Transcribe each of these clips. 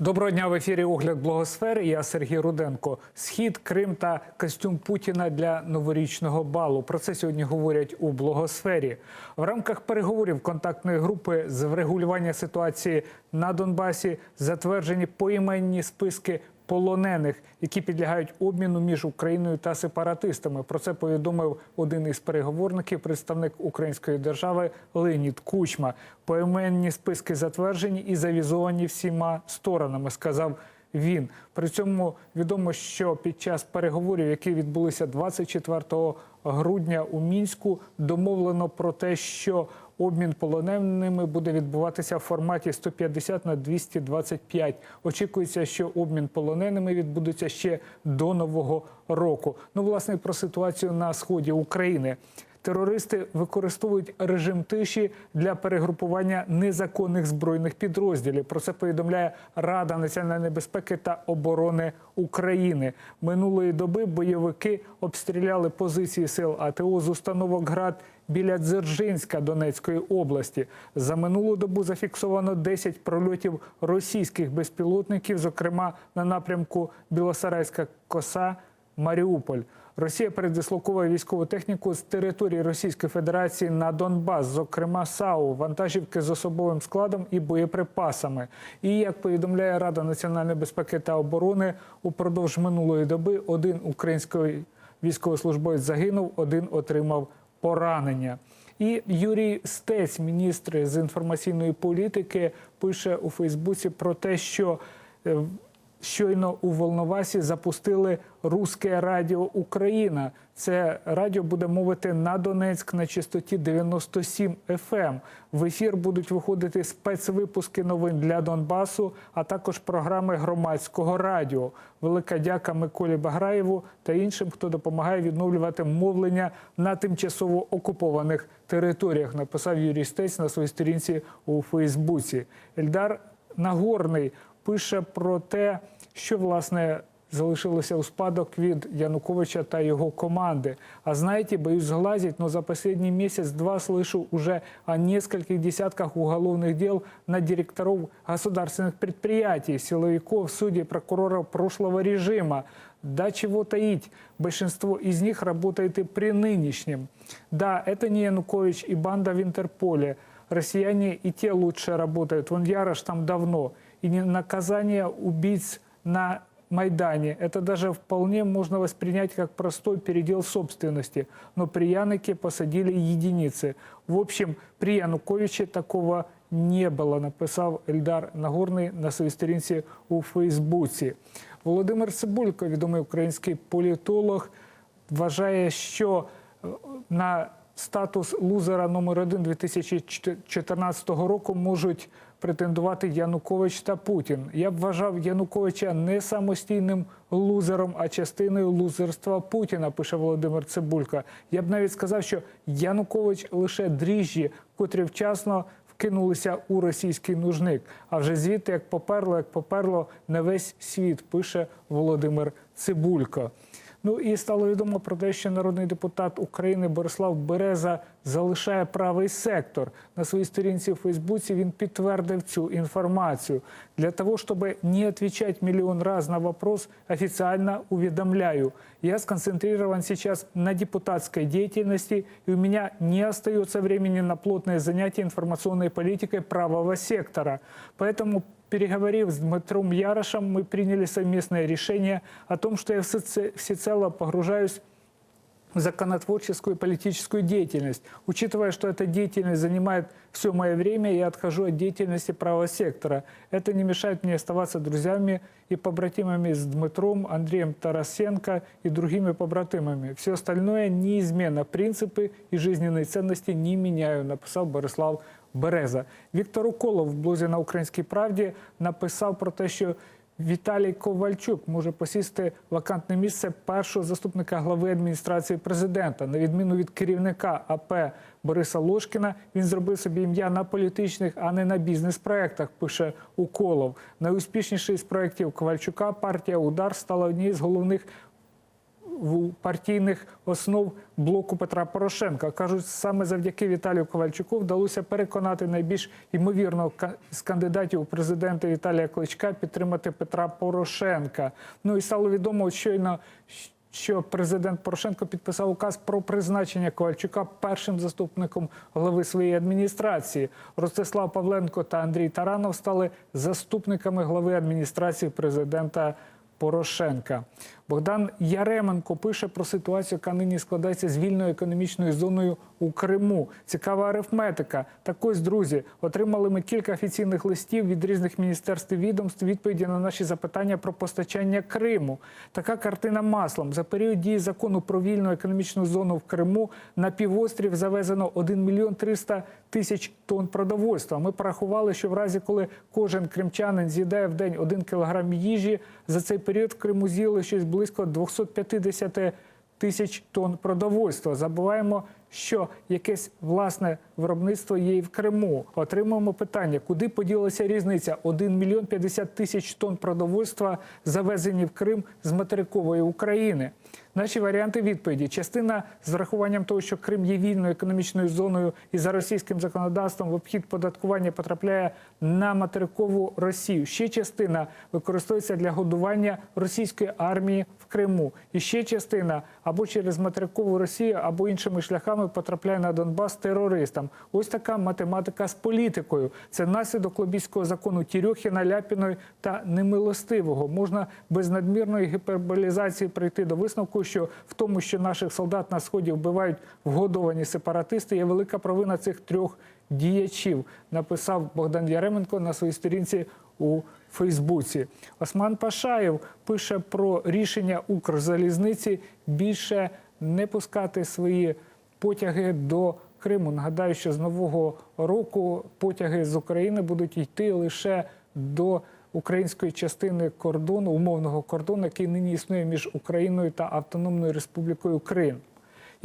Доброго дня в ефірі Огляд Благосфери. Я Сергій Руденко. Схід, Крим та костюм Путіна для новорічного балу. Про це сьогодні говорять у Благосфері. В рамках переговорів контактної групи з врегулювання ситуації на Донбасі затверджені поіменні списки полонених, які підлягають обміну між Україною та сепаратистами. Про це повідомив один із переговорників, представник української держави Леонід Кучма. Поіменні списки затверджені і завізовані всіма сторонами, сказав він. При цьому відомо, що під час переговорів, які відбулися 24 грудня у мінську, домовлено про те, що обмін полоненими буде відбуватися в форматі 150 на 225. Очікується, що обмін полоненими відбудеться ще до нового року. Ну, власне, про ситуацію на сході України. Терористи використовують режим тиші для перегрупування незаконних збройних підрозділів. Про це повідомляє Рада національної безпеки та оборони України. Минулої доби бойовики обстріляли позиції сил АТО з установок ГРАД біля Дзержинська Донецької області. За минулу добу зафіксовано 10 прольотів російських безпілотників, зокрема на напрямку Білосарайська коса. Маріуполь. Росія передислоковує військову техніку з території Російської Федерації на Донбас, зокрема САУ, вантажівки з особовим складом і боєприпасами. І як повідомляє Рада національної безпеки та оборони, упродовж минулої доби один український військовослужбовець загинув, один отримав поранення. І Юрій Стець, міністр з інформаційної політики, пише у Фейсбуці про те, що е, Щойно у Волновасі запустили Руське Радіо Україна. Це радіо буде мовити на Донецьк на частоті 97 FM. В ефір будуть виходити спецвипуски новин для Донбасу, а також програми громадського радіо. Велика дяка Миколі Баграєву та іншим, хто допомагає відновлювати мовлення на тимчасово окупованих територіях. Написав Юрій Стець на своїй сторінці у Фейсбуці. Ельдар Нагорний пише про те, що власне залишилося у спадок від Януковича та його команды. А знаете, боюсь сглазить, но за последний месяц-два слышу уже о нескольких десятках уголовных дел на директоров государственных предприятий, силовиков, судей, прокуроров прошлого режима. Да чего таить, большинство из них работает и при нынешнем. Да, это не Янукович и банда в Интерполе. Россияне и те лучше работают. Вон Ярош там давно. И не наказание убийц на Майдане. Это даже вполне можно воспринять как простой передел собственности. Но при Яныке посадили единицы. В общем, при Януковиче такого не було, написав Ельдар Нагорний на своїй сторінці у Фейсбуці. Володимир Цибулько, відомий український політолог, вважає, що е, на статус лузера номер 1 2014 року можуть претендувати Янукович та Путін. Я б вважав Януковича не самостійним лузером, а частиною лузерства Путіна, пише Володимир Цибулька. Я б навіть сказав, що Янукович лише дріжджі, котрі вчасно вкинулися у російський нужник. А вже звідти, як поперло, як поперло на весь світ, пише Володимир Цибулько. Ну і стало відомо про те, що народний депутат України Борислав Береза залишає правий сектор. На своїй сторінці у Фейсбуці він підтвердив цю інформацію. Для того, щоб не отвечать миллион раз на вопрос, официально уведомляю. Я сконцентрирован сейчас на депутатской деятельности, и у меня не остается времени на плотное занятие информационной политикой правого сектора. Поэтому Переговорив с Дмитром Ярошем, мы приняли совместное решение о том, что я всеце- всецело погружаюсь законотворческую и политическую деятельность. Учитывая, что эта деятельность занимает все мое время, я отхожу от деятельности правого сектора. Это не мешает мне оставаться друзьями и побратимами с Дмитром, Андреем Тарасенко и другими побратимами. Все остальное неизменно. Принципы и жизненные ценности не меняю, написал Борислав Береза. Віктор Уколов в блозі на Українській правді написав про те, що Віталій Ковальчук може посісти вакантне місце першого заступника глави адміністрації президента. На відміну від керівника АП Бориса Лошкіна, він зробив собі ім'я на політичних, а не на бізнес-проектах. Пише Уколов. Найуспішніший з проєктів Ковальчука партія Удар стала однією з головних партійних основ блоку Петра Порошенка. Кажуть, саме завдяки Віталію Ковальчуку вдалося переконати найбільш ймовірного з кандидатів у президенти Віталія Кличка підтримати Петра Порошенка. Ну і стало відомо щойно. Що президент Порошенко підписав указ про призначення Ковальчука першим заступником голови своєї адміністрації. Ростислав Павленко та Андрій Таранов стали заступниками глави адміністрації президента Порошенка. Богдан Яременко пише про ситуацію, яка нині складається з вільною економічною зоною у Криму. Цікава арифметика. Так ось, друзі, отримали ми кілька офіційних листів від різних міністерств і відомств відповіді на наші запитання про постачання Криму. Така картина маслом. За період дії закону про вільну економічну зону в Криму на півострів завезено 1 мільйон 300 тисяч тонн продовольства. Ми порахували, що в разі, коли кожен кримчанин з'їдає в день 1 кілограм їжі, за цей період в Криму з'їли щось близько 250 тисяч тонн продовольства. Забуваємо, що якесь власне виробництво є і в Криму. Отримуємо питання, куди поділася різниця? 1 мільйон 50 тисяч тонн продовольства завезені в Крим з материкової України. Наші варіанти відповіді: частина з врахуванням того, що Крим є вільною економічною зоною і за російським законодавством в обхід податкування потрапляє на материкову Росію. Ще частина використовується для годування російської армії в Криму. І ще частина або через материкову Росію, або іншими шляхами потрапляє на Донбас терористам. Ось така математика з політикою. Це наслідок лобійського закону Тірьохіна, Ляпіної та немилостивого. Можна без надмірної гіперболізації прийти до висновку, що в тому, що наших солдат на сході вбивають вгодовані сепаратисти, є велика провина цих трьох діячів. Написав Богдан Яременко на своїй сторінці у Фейсбуці. Осман Пашаєв пише про рішення Укрзалізниці більше не пускати свої потяги до Криму. Нагадаю, що з нового року потяги з України будуть йти лише до української частини кордону, умовного кордону, який нині існує між Україною та Автономною Республікою Крим.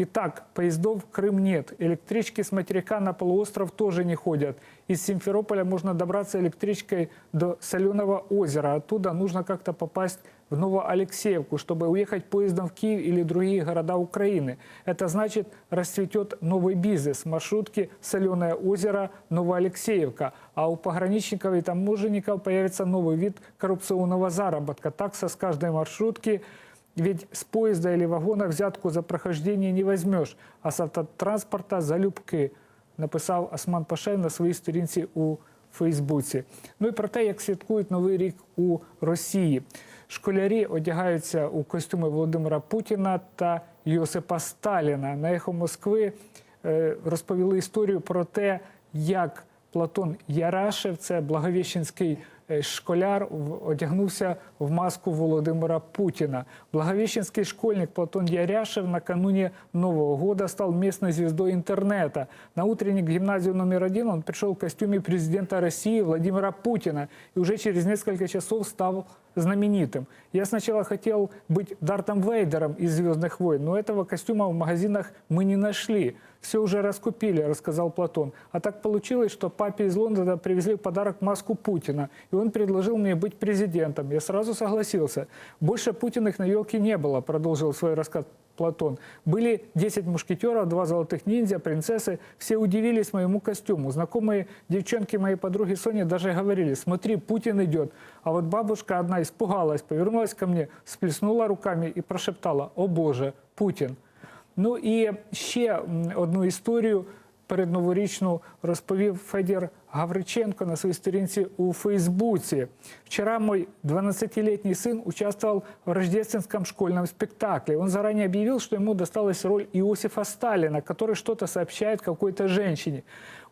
Итак, поездов в Крым нет. Электрички с материка на полуостров тоже не ходят. Из Симферополя можно добраться электричкой до Соленого озера. Оттуда нужно как-то попасть в Новоалексеевку, чтобы уехать поездом в Киев или другие города Украины. Это значит, расцветет новый бизнес. Маршрутки Соленое озеро, Новоалексеевка. А у пограничников и таможенников появится новый вид коррупционного заработка. Такса с каждой маршрутки ведь с поезда или вагона взятку за прохождение не возьмешь, а с автотранспорта за любки, написав Осман Пашаєв на своїй сторінці у Фейсбуці. Ну і про те, як святкують Новий рік у Росії. Школярі одягаються у костюми Володимира Путіна та Йосипа Сталіна. На ехо Москви е, розповіли історію про те, як Платон Ярашев, це благовіщенський школяр, в- одягнувся в маску Володимира Путина. Благовещенский школьник Платон Яряшев накануне Нового года стал местной звездой интернета. На утренник в гимназию номер один он пришел в костюме президента России Владимира Путина и уже через несколько часов стал знаменитым. Я сначала хотел быть Дартом Вейдером из «Звездных войн», но этого костюма в магазинах мы не нашли. Все уже раскупили, рассказал Платон. А так получилось, что папе из Лондона привезли в подарок маску Путина, и он предложил мне быть президентом. Я сразу согласился. Больше Путиных на елке не было, продолжил свой рассказ Платон. Были 10 мушкетеров, два золотых ниндзя, принцессы. Все удивились моему костюму. Знакомые девчонки моей подруги Сони даже говорили, смотри, Путин идет. А вот бабушка одна испугалась, повернулась ко мне, сплеснула руками и прошептала, о боже, Путин. Ну і ще одну історію передноворічну розповів Федір Гавриченко на своїй сторінці у Фейсбуці. Вчера мой 12-летний сын участвовал в рождественском школьном спектакле. Он заранее объявил, что ему досталась роль Иосифа Сталина, который что-то сообщает какой-то женщине.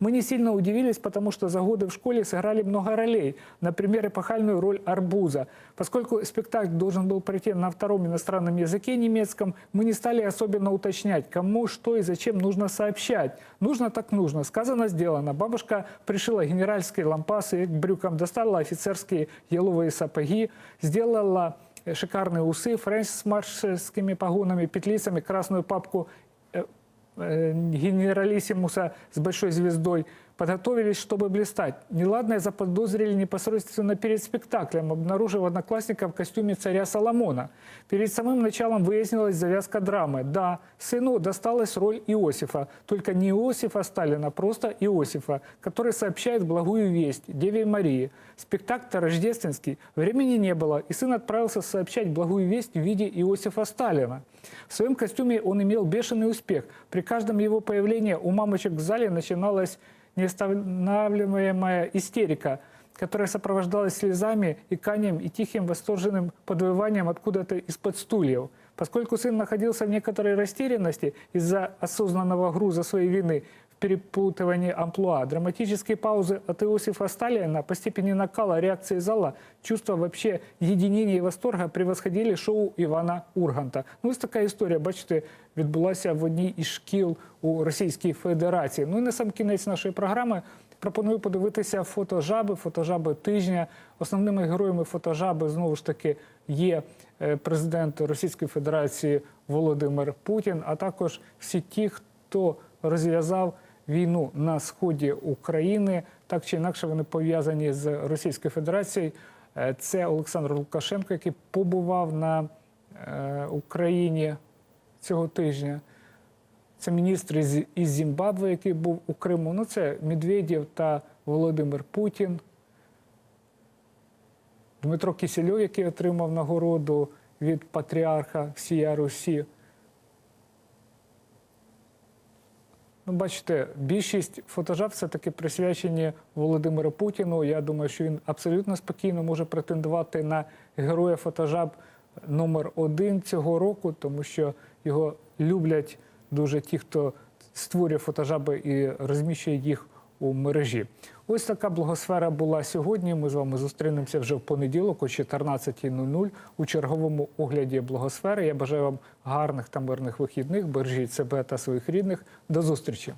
Мы не сильно удивились, потому что за годы в школе сыграли много ролей. Например, эпохальную роль арбуза. Поскольку спектакль должен был пройти на втором иностранном языке немецком, мы не стали особенно уточнять, кому, что и зачем нужно сообщать. Нужно так нужно. Сказано, сделано. Бабушка пришила генеральские лампасы к брюкам, достала офицерские еловые сапоги, сделала э, шикарные усы, френч с маршальскими погонами, петлицами, красную папку э, э, генералиссимуса с большой звездой подготовились, чтобы блистать. Неладное заподозрили непосредственно перед спектаклем, обнаружив одноклассника в костюме царя Соломона. Перед самым началом выяснилась завязка драмы. Да, сыну досталась роль Иосифа, только не Иосифа Сталина, просто Иосифа, который сообщает благую весть Деве Марии. Спектакль рождественский, времени не было, и сын отправился сообщать благую весть в виде Иосифа Сталина. В своем костюме он имел бешеный успех. При каждом его появлении у мамочек в зале начиналась неостанавливаемая истерика, которая сопровождалась слезами, иканием и тихим восторженным подвыванием откуда-то из-под стульев. Поскольку сын находился в некоторой растерянности из-за осознанного груза своей вины в перепутывании амплуа, драматические паузы от Иосифа Сталина по накала реакции зала, чувства вообще единения и восторга превосходили шоу Івана Урганта. Ну, ось така історія, бачите, відбулася в одній із шкіл у Російській Федерації. Ну і на сам кінець нашої програми пропоную подивитися фотожаби, фотожаби тижня. Основними героями фотожаби знову ж таки є е, президент Російської Федерації Володимир Путін, а також всі ті, хто розв'язав війну на сході України. Так чи інакше вони пов'язані з Російською Федерацією. Е, Це Олександр Лукашенко, який побував на е, Україні цього тижня. Це міністр із, Зімбабве, який був у Криму. Ну, це Медведєв та Володимир Путін. Дмитро Кісельов, який отримав нагороду від патріарха всія Русі. Ну, бачите, більшість фотожаб все-таки присвячені Володимиру Путіну. Я думаю, що він абсолютно спокійно може претендувати на героя фотожаб номер один цього року, тому що його люблять дуже ті, хто створює фотожаби і розміщує їх у мережі. Ось така благосфера була сьогодні. Ми з вами зустрінемося вже в понеділок о 14.00 у черговому огляді благосфери. Я бажаю вам гарних та мирних вихідних. Бережіть себе та своїх рідних. До зустрічі.